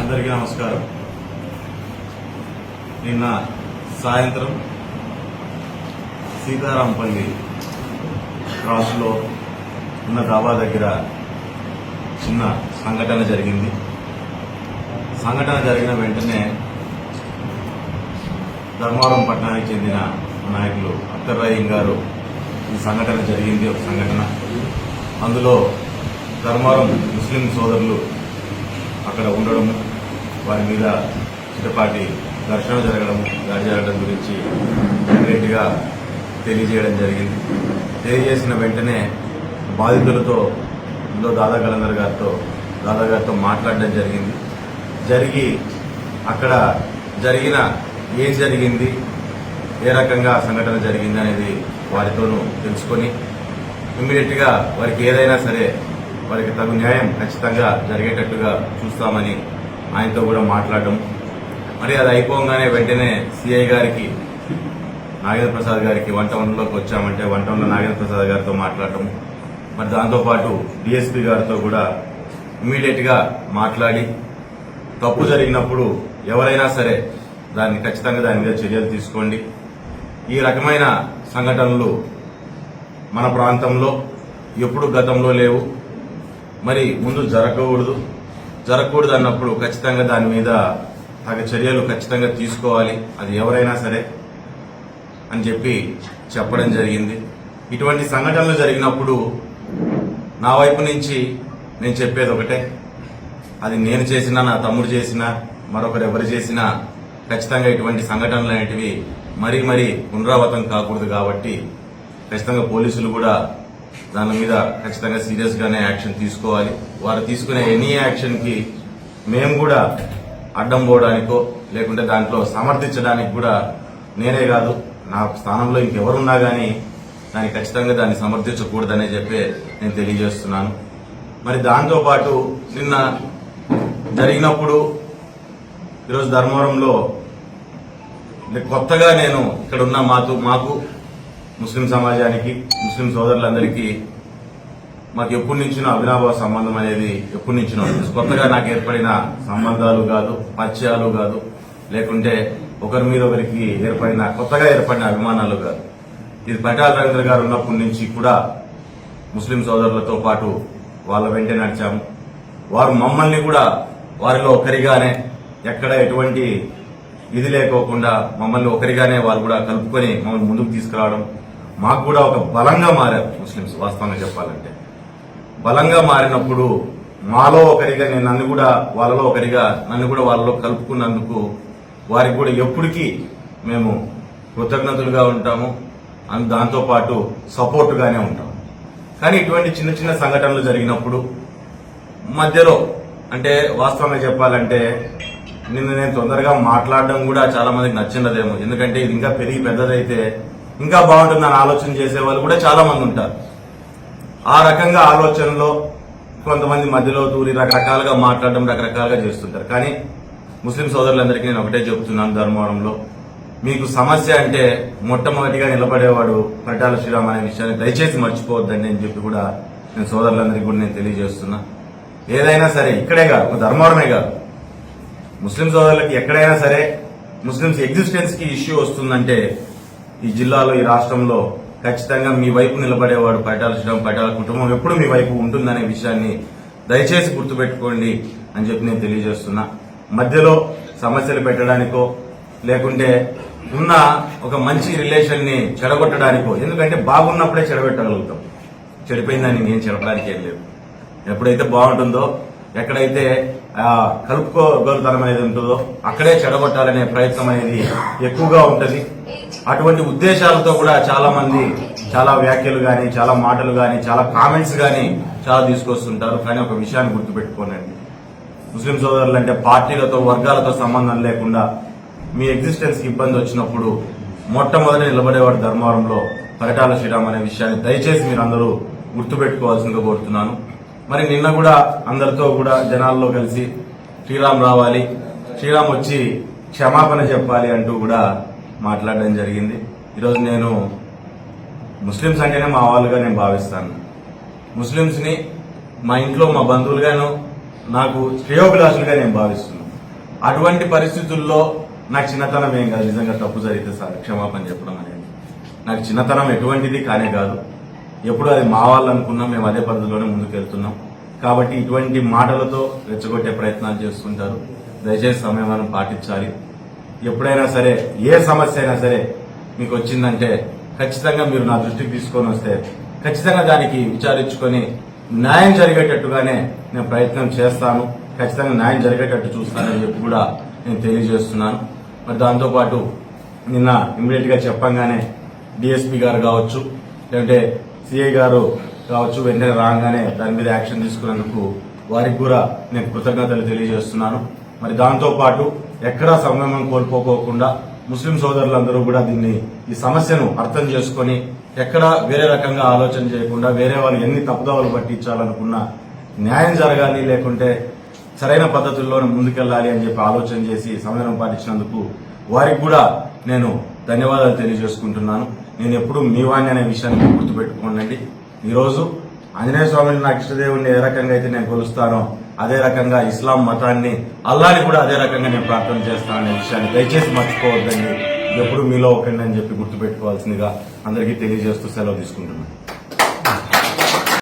అందరికీ నమస్కారం. నిన్న సాయంత్రం సీతారాంపల్లి క్రాస్లో ఉన్న దాబా దగ్గర చిన్న సంఘటన జరిగింది. సంఘటన జరిగిన వెంటనే ధర్మవరం పట్టణానికి చెందిన నాయకులు అఖ్తర్ గారు ఈ సంఘటన జరిగింది ఒక సంఘటన. అందులో ధర్మవరం ముస్లిం సోదరులు అక్కడ ఉండడము వారి మీద చిటపాటి ఘర్షణ జరగడము దాడి జరగడం గురించి కంప్లీట్గా తెలియజేయడం జరిగింది. తెలియజేసిన వెంటనే బాధితులతో ఇందులో దాదా కలందర్ గారితో దాదా గారితో మాట్లాడడం జరిగింది. జరిగి అక్కడ జరిగిన ఏం జరిగింది ఏ రకంగా సంఘటన జరిగింది అనేది వారితోనూ తెలుసుకొని ఇమ్మీడియట్గా వారికి ఏదైనా సరే వారికి తగు న్యాయం ఖచ్చితంగా జరిగేటట్టుగా చూస్తామని ఆయనతో కూడా మాట్లాడడం. మరి అది అయిపోగానే వెంటనే సిఐ గారికి నాగేంద్ర ప్రసాద్ గారికి వంట వన్లోకి వచ్చామంటే వంట వన్లో నాగేంద్ర ప్రసాద్ గారితో మాట్లాడటం మరి దాంతోపాటు డిఎస్పీ గారితో కూడా ఇమీడియట్గా మాట్లాడి తప్పు జరిగినప్పుడు ఎవరైనా సరే దాన్ని ఖచ్చితంగా దాని మీద చర్యలు తీసుకోండి. ఈ రకమైన సంఘటనలు మన ప్రాంతంలో ఎప్పుడు గతంలో లేవు. మరి ముందు జరగకూడదు. జరగకూడదు అన్నప్పుడు ఖచ్చితంగా దాని మీద తగ చర్యలు ఖచ్చితంగా తీసుకోవాలి. అది ఎవరైనా సరే అని చెప్పి చెప్పడం జరిగింది. ఇటువంటి సంఘటనలు జరిగినప్పుడు నా వైపు నుంచి నేను చెప్పేది ఒకటే. అది నేను చేసినా నా తమ్ముడు చేసినా మరొకరు ఎవరు చేసినా ఖచ్చితంగా ఇటువంటి సంఘటనలు అనేటివి మరీ మరీ పునరావృతం కాకూడదు కాబట్టి ఖచ్చితంగా పోలీసులు కూడా దాని మీద ఖచ్చితంగా సీరియస్ గానే యాక్షన్ తీసుకోవాలి. వారు తీసుకునే ఎనీ యాక్షన్కి మేము కూడా అడ్డం పోవడానికో లేకుంటే దాంట్లో సమర్థించడానికి కూడా నేనే కాదు నా స్థానంలో ఇంకెవరున్నా గానీ దాన్ని ఖచ్చితంగా దాన్ని సమర్థించకూడదనే చెప్పి నేను తెలియజేస్తున్నాను. మరి దాంతో పాటు నిన్న జరిగినప్పుడు ఈరోజు ధర్మవరంలో కొత్తగా నేను ఇక్కడ ఉన్న మాకు మాకు ముస్లిం సమాజానికి ముస్లిం సోదరులందరికీ మాకు ఎప్పటి నుంచినో అవినాభావ సంబంధం అనేది ఎప్పటి నుంచినో కొత్తగా నాకు ఏర్పడిన సంబంధాలు కాదు పరిచయాలు కాదు లేకుంటే ఒకరి మీద ఒకరికి ఏర్పడిన కొత్తగా ఏర్పడిన అభిమానాలు కాదు. ఇది పటాల రవీంద్ర గారు ఉన్నప్పటి నుంచి కూడా ముస్లిం సోదరులతో పాటు వాళ్ళ వెంటే నడిచాము. వారు మమ్మల్ని కూడా వారిలో ఒకరిగానే ఎక్కడ ఎటువంటి ఇది లేకోకుండా మమ్మల్ని ఒకరిగానే వాళ్ళు కూడా కలుపుకొని మమ్మల్ని ముందుకు తీసుకురావడం మాకు కూడా ఒక బలంగా మారారు ముస్లింస్ వాస్తవంగా చెప్పాలంటే. బలంగా మారినప్పుడు మాలో ఒకరిగా నేను నన్ను కూడా వాళ్ళలో ఒకరిగా నన్ను కూడా వాళ్ళలో కలుపుకున్నందుకు వారికి కూడా ఎప్పటికీ మేము కృతజ్ఞతలుగా ఉంటాము. అండ్ దాంతో పాటు సపోర్టుగానే ఉంటాము. కానీ ఇటువంటి చిన్న చిన్న సంఘటనలు జరిగినప్పుడు మధ్యలో అంటే వాస్తవంగా చెప్పాలంటే నిన్న నేను తొందరగా మాట్లాడడం కూడా చాలా మందికి నచ్చిండదేమో. ఎందుకంటే ఇది ఇంకా పెరిగి పెద్దదైతే ఇంకా బాగుంటుందని ఆలోచన చేసే వాళ్ళు కూడా చాలామంది ఉంటారు. ఆ రకంగా ఆలోచనలో కొంతమంది మధ్యలో దూరి రకరకాలుగా మాట్లాడడం రకరకాలుగా చేస్తుంటారు. కానీ ముస్లిం సోదరులందరికీ నేను ఒకటే చెబుతున్నాను ధర్మవరంలో. మీకు సమస్య అంటే మొట్టమొదటిగా నిలబడేవాడు పట్టాల శ్రీరామ్ అనే విషయాన్ని దయచేసి మర్చిపోవద్దని అని చెప్పి కూడా నేను సోదరులందరికీ కూడా నేను తెలియజేస్తున్నా. ఏదైనా సరే ఇక్కడే కాదు ఒక ధర్మవరమే కాదు. ముస్లిం సోదరులకి ఎక్కడైనా సరే ముస్లిమ్స్ ఎగ్జిస్టెన్స్కి ఇష్యూ వస్తుందంటే ఈ జిల్లాలో ఈ రాష్ట్రంలో ఖచ్చితంగా మీ వైపు నిలబడేవాడు పైటాల శ్రీరామ్ పైటాల కుటుంబం ఎప్పుడు మీ వైపు ఉంటుందనే విషయాన్ని దయచేసి గుర్తుపెట్టుకోండి అని చెప్పి నేను తెలియజేస్తున్నా. మధ్యలో సమస్యలు పెట్టడానికో లేకుంటే ఉన్న ఒక మంచి రిలేషన్ని చెడగొట్టడానికో ఎందుకంటే బాగున్నప్పుడే చెడగొట్టగలుగుతాం. చెడిపోయిందని నేను చెడపడానికి ఏం లేదు. ఎప్పుడైతే బాగుంటుందో ఎక్కడైతే ఆ, అనేది ఉంటుందో అక్కడే చెడగొట్టాలనే ప్రయత్నం అనేది ఎక్కువగా ఉంటుంది. అటువంటి ఉద్దేశాలతో కూడా చాలా మంది చాలా వ్యాఖ్యలు కానీ చాలా మాటలు కానీ చాలా కామెంట్స్ కానీ చాలా తీసుకొస్తుంటారు. కానీ ఒక విషయాన్ని గుర్తుపెట్టుకోనండి. ముస్లిం సోదరులు అంటే పార్టీలతో వర్గాలతో సంబంధం లేకుండా మీ ఎగ్జిస్టెన్స్కి ఇబ్బంది వచ్చినప్పుడు మొట్టమొదటి నిలబడేవాడు ధర్మవరంలో పరిటాల శ్రీరామ్ అనే విషయాన్ని దయచేసి మీరు అందరూ గుర్తుపెట్టుకోవాల్సిందిగా కోరుతున్నాను. మరి నిన్న కూడా అందరితో కూడా జనాల్లో కలిసి శ్రీరామ్ రావాలి శ్రీరామ్ వచ్చి క్షమాపణ చెప్పాలి అంటూ కూడా మాట్లాడడం జరిగింది. ఈరోజు నేను ముస్లింస్ అంటేనే మా వాళ్ళుగా నేను భావిస్తాను. ముస్లిమ్స్ని మా ఇంట్లో మా బంధువులుగాను నాకు శ్రేయోభిలాషులుగా నేను భావిస్తున్నాను. అటువంటి పరిస్థితుల్లో నాకు చిన్నతనం ఏం కాదు. నిజంగా తప్పు జరిగితే సార్ క్షమాపణ చెప్పడం అనేది. నాకు చిన్నతనం ఎటువంటిది కానే కాదు. ఎప్పుడు అది మా వాళ్ళు అనుకున్నాం మేము అదే పద్ధతిలోనే ముందుకు వెళ్తున్నాం కాబట్టి ఇటువంటి మాటలతో రెచ్చగొట్టే ప్రయత్నాలు చేస్తుంటారు. దయచేసి సమయం పాటించాలి. ఎప్పుడైనా సరే ఏ సమస్య అయినా సరే మీకు వచ్చిందంటే ఖచ్చితంగా మీరు నా దృష్టికి తీసుకొని వస్తే ఖచ్చితంగా దానికి విచారించుకొని న్యాయం జరిగేటట్టుగానే నేను ప్రయత్నం చేస్తాను. ఖచ్చితంగా న్యాయం జరిగేటట్టు చూస్తానని చెప్పి కూడా నేను తెలియజేస్తున్నాను. మరి దాంతోపాటు నిన్న ఇమ్మీడియట్గా చెప్పంగానే డిఎస్పీ గారు కావచ్చు లేదంటే సిఐ గారు కావచ్చు వెంటనే రాగానే దాని మీద యాక్షన్ తీసుకున్నందుకు వారికి కూడా నేను కృతజ్ఞతలు తెలియజేస్తున్నాను. మరి దాంతోపాటు ఎక్కడా సంయమం కోల్పోకోకుండా ముస్లిం సోదరులందరూ కూడా దీన్ని ఈ సమస్యను అర్థం చేసుకొని ఎక్కడా వేరే రకంగా ఆలోచన చేయకుండా వేరే వాళ్ళు ఎన్ని తప్పుదోవలు పట్టించాలనుకున్నా న్యాయం జరగాలి లేకుంటే సరైన పద్ధతుల్లోనే ముందుకెళ్ళాలి అని చెప్పి ఆలోచన చేసి సమయం పాటించినందుకు వారికి కూడా నేను ధన్యవాదాలు తెలియజేసుకుంటున్నాను. నేను ఎప్పుడు మీ వాణ్ణి అనే విషయాన్ని గుర్తుపెట్టుకోండి ఈరోజు ఆంజనేయ స్వామిని నా ఇష్టదేవుడిని ఏ రకంగా అయితే నేను కొలుస్తానో అదే రకంగా ఇస్లాం మతాన్ని అల్లాని కూడా అదే రకంగా నేను ప్రార్థన చేస్తాను అనే విషయాన్ని దయచేసి మర్చిపోవద్దండి. ఎప్పుడు మీలో ఒకండి అని చెప్పి గుర్తుపెట్టుకోవాల్సిందిగా అందరికీ తెలియజేస్తూ సెలవు తీసుకుంటున్నాను.